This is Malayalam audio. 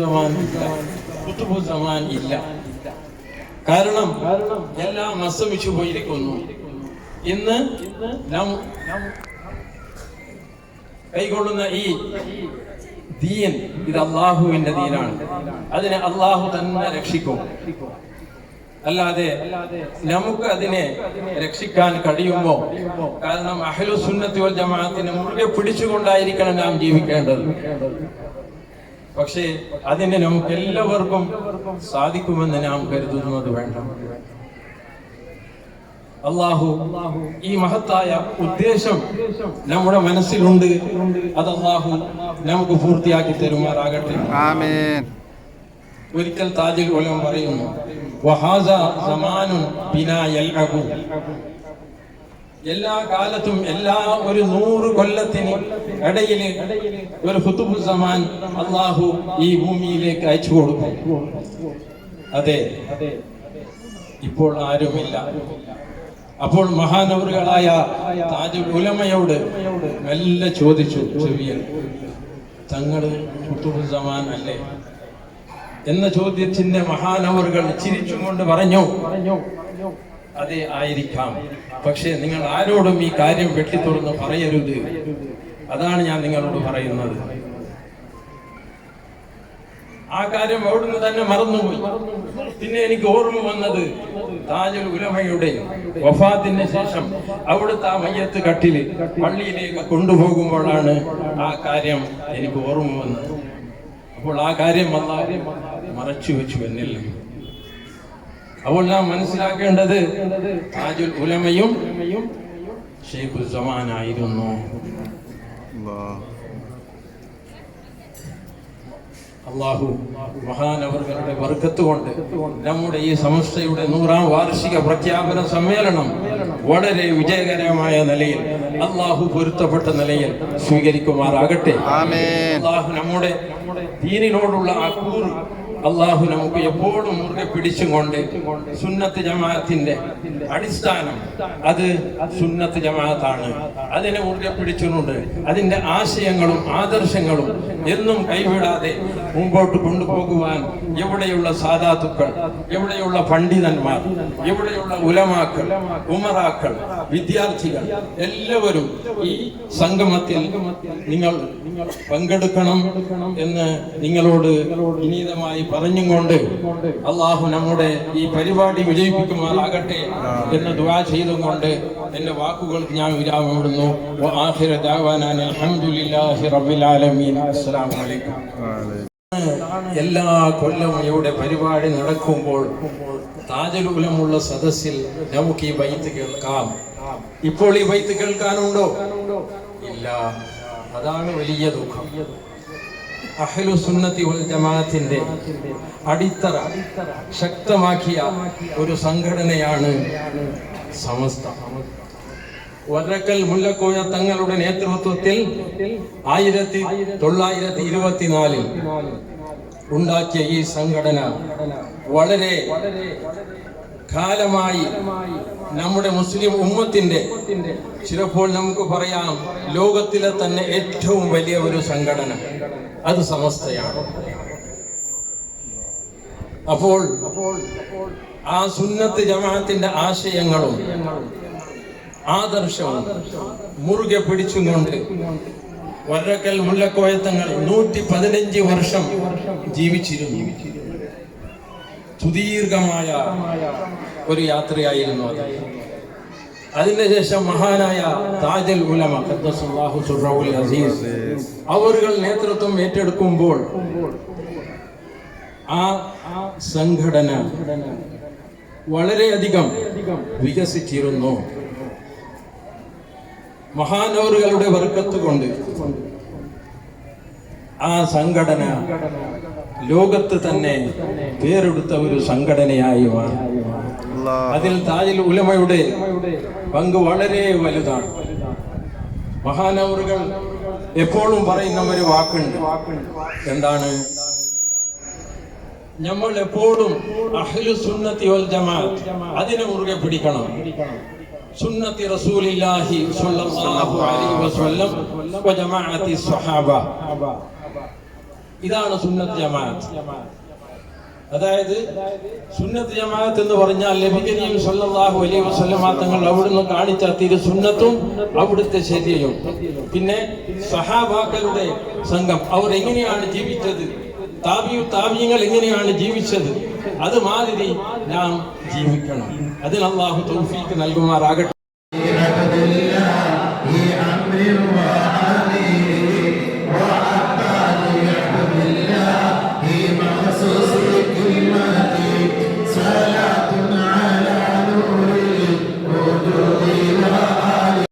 സമാൻ ഇല്ല സമാൻ ഇല്ല. കാരണം എല്ലാം അസ്തമിച്ചു പോയിരിക്കുന്നു. ഇന്ന് നാം കൈകൊള്ളുന്ന ഈ ദീൻ ഇത് അള്ളാഹുവിന്റെ ദീനാണ്. അതിനെ അള്ളാഹു തന്നെ രക്ഷിക്കും. അല്ലാതെ നമുക്ക് അതിനെ രക്ഷിക്കാൻ കഴിയുമോ? കാരണം അഹ്ലു സുന്നത്തി വൽ ജമാഅത്തിനെ മുറുകെ പിടിച്ചുകൊണ്ടായിരിക്കണം നാം ജീവിക്കേണ്ടത്. പക്ഷേ അതിന് നമുക്ക് എല്ലാവർക്കും സാധിക്കുമെന്ന് നാം കരുതുന്നത് വേണ്ട. അള്ളാഹു ഈ മഹത്തായ ഉദ്ദേശം നമ്മുടെ മനസ്സിലുണ്ട്. അത് അള്ളാഹു നമുക്ക് പൂർത്തിയാക്കി തരുമാറാകട്ടെ. ഒരിക്കൽ താജിൽ ഉലം പറയുന്നു വഹാസ സമാനുൻ ബിനാ യൽഅബു. എല്ലാ കാലത്തും എല്ലാ ഒരു നൂറ് കൊല്ലത്തിന് ഇടയിൽ ഒരു ഹുത്തുബുസമാൻ അള്ളാഹു ഈ ഭൂമിയിലേക്ക് അയച്ചു കൊടുക്കും. അതെ. ഇപ്പോൾ ആരുമില്ല. അപ്പോൾ മഹാനവറുകളായ താജ് ഉലമയോട് മെല്ലെ ചോദിച്ചു ചെറിയ തങ്ങൾ ഹുത്തുബുസമാൻ അല്ലേ? എന്ന ചോദ്യത്തിന്റെ മഹാനവറുകൾ ചിരിച്ചുകൊണ്ട് പറഞ്ഞു അതെ ആയിരിക്കാം. പക്ഷേ നിങ്ങൾ ആരോടും ഈ കാര്യം വെട്ടിത്തുറന്ന് പറയരുത്. അതാണ് ഞാൻ നിങ്ങളോട് പറയുന്നത്. ആ കാര്യം അവിടുന്ന് തന്നെ മറന്നുപോയി. പിന്നെ എനിക്ക് ഓർമ്മ വന്നത് താജുൽ ഉലമയുടെ വഫാത്തിന് ശേഷം അവിടുത്തെ ആ മയ്യത്ത് കട്ടിൽ പള്ളിയിലേക്ക് കൊണ്ടുപോകുമ്പോഴാണ് ആ കാര്യം എനിക്ക് ഓർമ്മ വന്നത്. അപ്പോൾ ആ കാര്യം മറച്ചു വെച്ചു എന്നില്ല. അപ്പോൾ നാം മനസ്സിലാക്കേണ്ടത് താജുൽ ഉലമയും ഷെയ്ഖുൽ സമാനായിരുന്നു അള്ളാഹു മഹാനവർഗരുടെ വർഗത്ത് കൊണ്ട് നമ്മുടെ ഈ സംസ്ഥയുടെ നൂറാം വാർഷിക പ്രഖ്യാപന സമ്മേളനം വളരെ വിജയകരമായ നിലയിൽ അള്ളാഹു പൊരുത്തപ്പെട്ട നിലയിൽ സ്വീകരിക്കുമാറാകട്ടെ. അള്ളാഹു നമ്മുടെ ദീനിനോടുള്ള കൂറ് അള്ളാഹു നമുക്ക് എപ്പോഴും മുറുകെ പിടിച്ചുകൊണ്ട് സുന്നത്ത് ജമാഅത്തിന്റെ അടിസ്ഥാനം അത് സുന്നത്ത് ജമാഅത്താണ്. അതിനെ മുറുകെ പിടിച്ചുകൊണ്ട് അതിന്റെ ആശയങ്ങളും ആദർശങ്ങളും എന്നും കൈവിടാതെ മുമ്പോട്ട് കൊണ്ടുപോകുവാൻ എവിടെയുള്ള സാധാത്തുക്കൾ എവിടെയുള്ള പണ്ഡിതന്മാർ എവിടെയുള്ള ഉലമാക്കൾ ഉമറാക്കൾ വിദ്യാർത്ഥികൾ എല്ലാവരും ഈ സംഗമത്തിൽ നിങ്ങൾ പങ്കെടുക്കണം എന്ന് നിങ്ങളോട് വിനീതമായി പറഞ്ഞും കൊണ്ട് അള്ളാഹു നമ്മുടെ ഈ പരിപാടി വിജയിപ്പിക്കുമാറാകട്ടെ എന്ന് ദുആ ചെയ്തും കൊണ്ട് എന്റെ വാക്കുകൾക്ക് ഞാൻ വിരാമിടുന്നു എല്ലാ കൊല്ലവും ഇവിടെ പരിപാടി നടക്കുമ്പോൾ താജലൂലമുള്ള സദസ്സിൽ നമുക്ക് ഈ വൈത്ത് കേൾക്കാം. ഇപ്പോൾ ഈ വൈത്ത് കേൾക്കാനുണ്ടോ? ഇല്ല. അതാണ് വലിയ ദുഃഖം. അഹ്ലു സുന്നത്തി വൽ ജമാഅത്തിന്റെ അടിത്തറ ശക്തമാക്കിയ ഒരു സംഘടനയാണ് സമസ്ത. വരക്കൽ മുല്ലക്കോയ തങ്ങളുടെ നേതൃത്വത്തിൽ ആയിരത്തി തൊള്ളായിരത്തി ഇരുപത്തിനാലിൽ ഉണ്ടാക്കിയ ഈ സംഘടന വളരെ കാലമായി നമ്മുടെ മുസ്ലിം ഉമ്മത്തിന്റെ ചിലപ്പോൾ നമുക്ക് പറയാം ലോകത്തിലെ തന്നെ ഏറ്റവും വലിയ ഒരു സംഘടന. അത് സമസ്തയാണ്. അപ്പോൾ ആ സുന്നത്ത് ജമാഅത്തിന്റെ ആശയങ്ങളും ആദർശവും മുറുകെ പിടിച്ചുകൊണ്ട് വരക്കൽ മുല്ലക്കോയത്തങ്ങൾ നൂറ്റി പതിനഞ്ച് വർഷം ജീവിച്ചിരുന്നു. സുദീർഘമായ ഒരു യാത്രയായിരുന്നു അത്. അതിനുശേഷം മഹാനായ താജൽ ഉലമ അസീസ് അവരുകൾ നേതൃത്വം ഏറ്റെടുക്കുമ്പോൾ ആ സംഘടന വളരെയധികം വികസിച്ചിരുന്നു. മഹാനോറുകളുടെ വർക്കത്ത് കൊണ്ട് ആ സംഘടന ലോകത്ത് തന്നെ പേരെടുത്ത ഒരു സംഘടനയായി മാറി അതിൽ താജിൽ ഉലമയുടെ പങ്ക് വളരെ വലുതാണ്. മഹാനവറുകൾ എപ്പോഴും പറയുന്ന ഒരു വാക്കുണ്ട്. എന്താണ്? നമ്മൾ എപ്പോഴും അഹ്ലു സുന്നത്തി വൽ ജമാഅത്ത് അതിനെ മുറുകെ പിടിക്കണം. സുന്നത്തി റസൂലില്ലാഹി സ്വല്ലല്ലാഹു അലൈഹി വസല്ലം വ ജമാഅത്തി സ്വഹാബ. ഇതാണ് സുന്നത്ത് ജമാഅത്ത്. അതായത് സുന്നത്ത് ജമാഅത്ത് എന്ന് പറഞ്ഞാൽ നബി കരീം സല്ലല്ലാഹു അലൈഹി വസല്ലമ തങ്ങൾ അവിടുന്ന് കാണിച്ച തിരു സുന്നത്തും അവിടുത്തെ ശരിയും പിന്നെ സഹാബാക്കളുടെ സംഘം അവർ എങ്ങനെയാണ് ജീവിച്ചത്? താപിയു താപിയങ്ങൾ എങ്ങനെയാണ് ജീവിച്ചത്? അത് മാതിരി നാം ജീവിക്കണം. അതിന് അള്ളാഹു തൗഫീക്ക് നൽകുമാറാകട്ടെ.